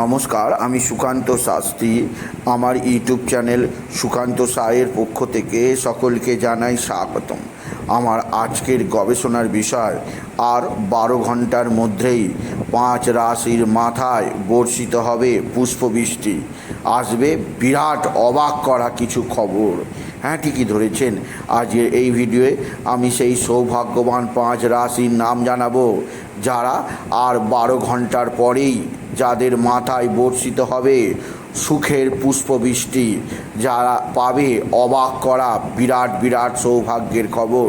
নমস্কার, আমি সুকান্ত শাস্ত্রী। আমার ইউটিউব চ্যানেল সুকান্ত সায়ের পক্ষ থেকে সকলকে জানাই স্বাগতম। আমার আজকের গবেষণার বিষয়, আর বারো ঘণ্টার মধ্যেই পাঁচ রাশির মাথায় বর্ষিত হবে পুষ্পবৃষ্টি। আসবে বিরাট অবাক করা কিছু খবর। হ্যাঁ ঠিকই ধরেছেন। আজকের এই ভিডিওয়ে আমি সেই সৌভাগ্যবান পাঁচ রাশির নাম জানাব, যারা আর বারো ঘণ্টার পরেই যাদের মাথায় বর্ষিত হবে সুখের পুষ্পবৃষ্টি, যারা পাবে অবাক করা বিরাট বিরাট সৌভাগ্যের খবর।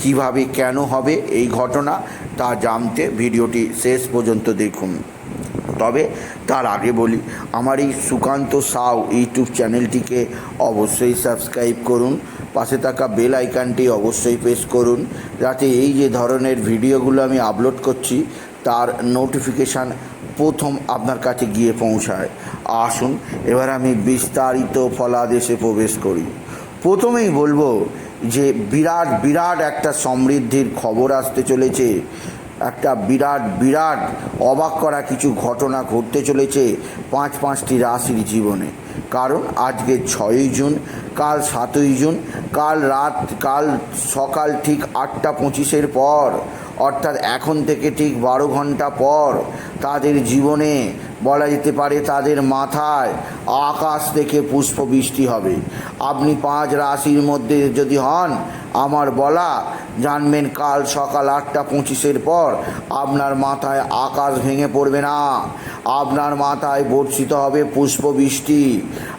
কীভাবে কেন হবে এই ঘটনা তা জানতে ভিডিওটি শেষ পর্যন্ত দেখুন। তবে তার আগে বলি, আমার এই সুকান্ত সাউ ইউটিউব চ্যানেলটিকে অবশ্যই সাবস্ক্রাইব করুন, পাশে থাকা বেল আইকনটি অবশ্যই প্রেস করুন, যাতে এই যে ধরনের ভিডিওগুলো আমি আপলোড করছি, তার নোটিফিকেশান প্রথম আপনার কাছে গিয়ে পৌঁছায়। আসুন, এবার আমি বিস্তারিত ফলাদেশে প্রবেশ করি। প্রথমেই বলব যে বিরাট বিরাট একটা সমৃদ্ধির খবর আসতে চলেছে। একটা বিরাট বিরাট অবাক করা কিছু ঘটনা ঘটতে চলেছে পাঁচ পাঁচটি রাশির জীবনে। কারণ আজকে ছয়ই জুন, কাল সাতই জুন, কাল রাত, কাল সকাল ঠিক আটটা পঁচিশের পর, অর্থাৎ এখন থেকে ঠিক বারো ঘণ্টা পর তাদের জীবনে বলা যেতে পারে তাদের মাথায় আকাশ থেকে পুষ্পবৃষ্টি হবে। আপনি পাঁচ রাশির মধ্যে যদি হন, আমার বলা, জানবেন কাল সকাল আটটা পঁচিশের পর আপনার মাথায় আকাশ ভেঙে পড়বে না। আপনার মাথায় বর্ষিত হবে পুষ্পবৃষ্টি।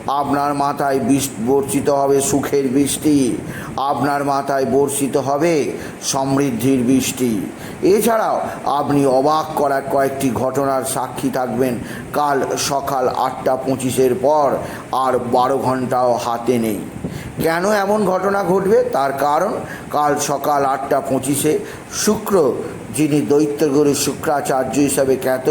আপনার মাথায় বর্ষিত হবে সুখের বৃষ্টি। আপনার মাথায় বর্ষিত হবে সমৃদ্ধির বৃষ্টি। এছাড়াও আপনি অবাক করার কয়েকটি ঘটনার সাক্ষী থাকবেন কাল সকাল আটটা পঁচিশের পর আর বারো ঘন্টাও হাতে নেই। কেন এমন ঘটনা ঘটবে? তার কারণ কাল সকাল আটটা পঁচিশে শুক্র, যিনি দৈত্যগুরু শুক্রাচার্য হিসাবে খ্যাত,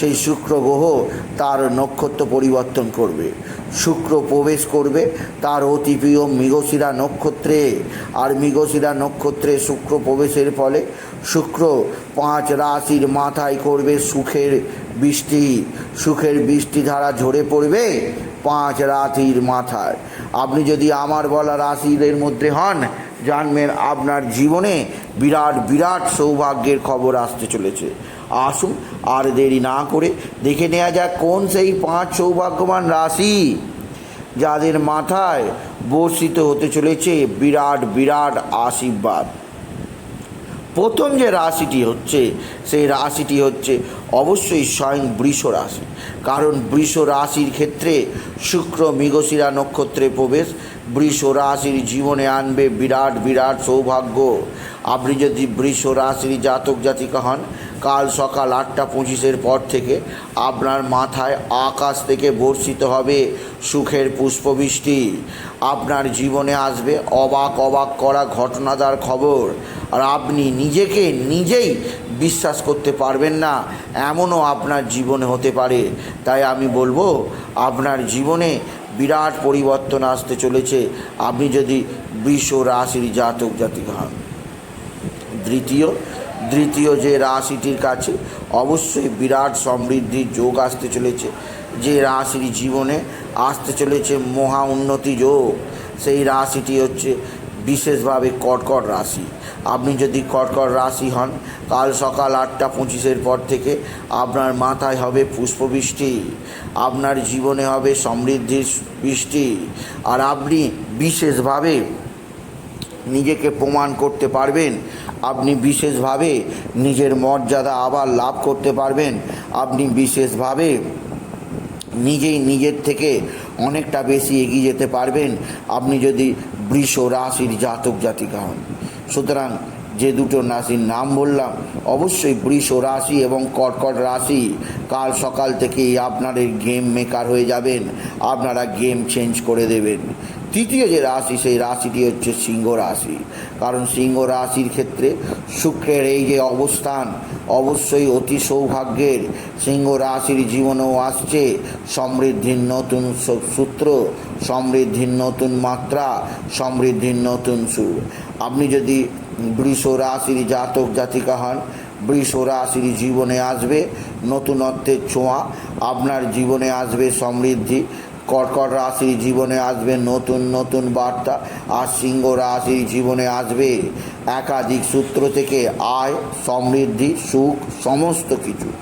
সেই শুক্র গ্রহ তার নক্ষত্র পরিবর্তন করবে। শুক্র প্রবেশ করবে তার অতি প্রিয় মৃগশিরা নক্ষত্রে। আর মৃগশিরা নক্ষত্রে শুক্র প্রবেশের ফলে শুক্র পাঁচ রাশির মাথায় করবে সুখের বৃষ্টি, সুখের বৃষ্টি ধারা ঝরে পড়বে পাঁচ রাশির মাথায়। আপনি যদি আমার বলা রাশিদের মধ্যে হন, জানবেন আপনার জীবনে বিরাট বিরাট সৌভাগ্যের খবর আসতে চলেছে। আসুন আর দেরি না করে দেখে নেওয়া যাক কোন সেই পাঁচ সৌভাগ্যবান রাশি যাদের মাথায় বর্ষিত হতে চলেছে বিরাট বিরাট আশীর্বাদ। প্রথম যে রাশিটি হচ্ছে, সেই রাশিটি হচ্ছে অবশ্যই স্বয়ং বৃষ রাশি। কারণ বৃষ রাশির ক্ষেত্রে শুক্র, মৃগশিরা নক্ষত্রে প্রবেশ, বৃষ রাশির জীবনে আনবে বিরাট বিরাট সৌভাগ্য। আপনি যদি বৃষ রাশির জাতক জাতিকা হন কাল সকাল আটটা পঁচিশের পর থেকে আপনার মাথায় আকাশ থেকে বর্ষিত হবে সুখের পুষ্পবৃষ্টি। আপনার জীবনে আসবে অবাক অবাক করা ঘটনাদার খবর। আর আপনি নিজেকে নিজেই বিশ্বাস করতে পারবেন না, এমনও আপনার জীবনে হতে পারে। তাই আমি বলব, আপনার জীবনে বিরাট পরিবর্তন আসতে চলেছে। আপনি যদি বৃষ রাশির জাতক জাতিকা হন। দ্বিতীয় দ্বিতীয় যে রাশিটির কাছে অবশ্যই বিরাট সমৃদ্ধির যোগ আসতে চলেছে। যে রাশির জীবনে আসতে চলেছে মহা উন্নতি যোগ, সেই রাশিটি হচ্ছে বিশেষভাবে কর্কট রাশি। আপনি যদি কর্কট রাশি হন, কাল সকাল আটটা পঁচিশের পর থেকে আপনার মাথায় হবে পুষ্পবৃষ্টি, আপনার জীবনে হবে সমৃদ্ধির বৃষ্টি, আর আপনি বিশেষভাবে নিজেকে প্রমাণ করতে পারবেন। আপনি বিশেষভাবে নিজের মর্যাদা আবার লাভ করতে পারবেন। আপনি বিশেষভাবে নিজেই নিজের থেকে অনেকটা বেশি এগিয়ে যেতে পারবেন। আপনি যদি বৃষ রাশির জাতক জাতিকা হন। সুতরাং যে দুটো রাশির নাম বললাম, অবশ্যই বৃষ রাশি এবং কর্কট রাশি কাল সকাল থেকেই আপনার এই গেম মেকার হয়ে যাবেন। আপনারা গেম চেঞ্জ করে দেবেন। তৃতীয় যে রাশি, সেই রাশিটি হচ্ছে সিংহ রাশি। কারণ সিংহ রাশির ক্ষেত্রে শুক্রের এই যে অবস্থান, অবশ্যই অতি সৌভাগ্যের সিংহ রাশির জীবনেও আসছে। সমৃদ্ধির নতুন সূত্র, সমৃদ্ধির নতুন মাত্রা, সমৃদ্ধির নতুন সুর। আপনি যদি বৃষ রাশির জাতক জাতিকা হন, বৃষ রাশির জীবনে আসবে নতুনত্বের ছোঁয়া, আপনার জীবনে আসবে সমৃদ্ধি। কর্কট রাশির জীবনে আসবে, নতুন নতুন বার্তা। আর সিংহ রাশির জীবনে আসবে। একাধিক সূত্র থেকে আয়, সমৃদ্ধি, সুখ, সমস্ত কিছু।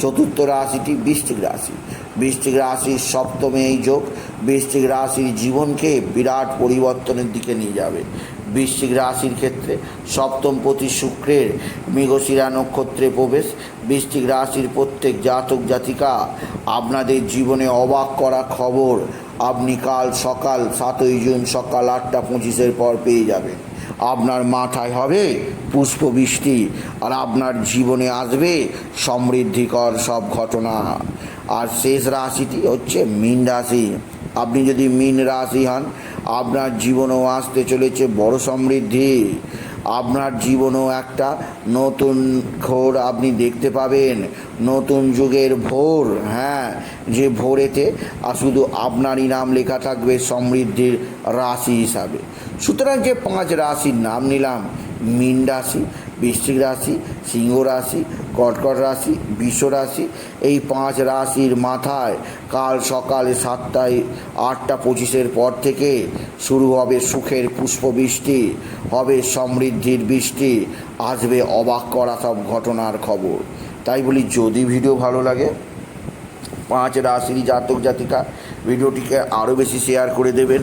চতুর্থ রাশিটি বৃষ্টিক রাশি। বৃষ্টিক রাশির সপ্তমে এই যোগ। বৃষ্টিক রাশির জীবনকে বিরাট পরিবর্তনের দিকে নিয়ে যাবে। বৃশ্চিক রাশির ক্ষেত্রে সপ্তম প্রতি শুক্রের মৃগশিরা নক্ষত্রে প্রবেশ। বৃশ্চিক রাশির প্রত্যেক জাতক জাতিকা আপনাদের জীবনে অবাক করা খবর, আপনি কাল সকাল সাতই জুন সকাল আটটা পঁচিশের পর পেয়ে যাবেন। আপনার মাথায় হবে পুষ্পবৃষ্টি আর আপনার জীবনে আসবে সমৃদ্ধিকর সব ঘটনা। আর শেষ রাশিটি হচ্ছে মীন রাশি। আপনি যদি মীন রাশি হন আপনার জীবনেও আসতে চলেছে বড় সমৃদ্ধি। আপনার জীবনেও একটা নতুন ঘোর আপনি দেখতে পাবেন। নতুন যুগের ভোর হ্যাঁ যে ভোরেতে শুধু আপনারই নাম লেখা থাকবে সমৃদ্ধির রাশি হিসাবে। সুতরাং যে পাঁচ রাশির নাম নিলাম, মীন রাশি, বৃশ্চিক রাশি, সিংহ রাশি, কর্কট রাশি বিশ্ব রাশি, এই পাঁচ রাশির মাথায় কাল সকালে সাতটায় আটটা পঁচিশের পর থেকে শুরু হবে সুখের পুষ্পবৃষ্টি হবে সমৃদ্ধির বৃষ্টি, আসবে অবাক করা সব ঘটনার খবর। তাই বলি, যদি ভিডিও ভালো লাগে, পাঁচ রাশির জাতক জাতিকা, ভিডিওটিকে আরও বেশি শেয়ার করে দেবেন।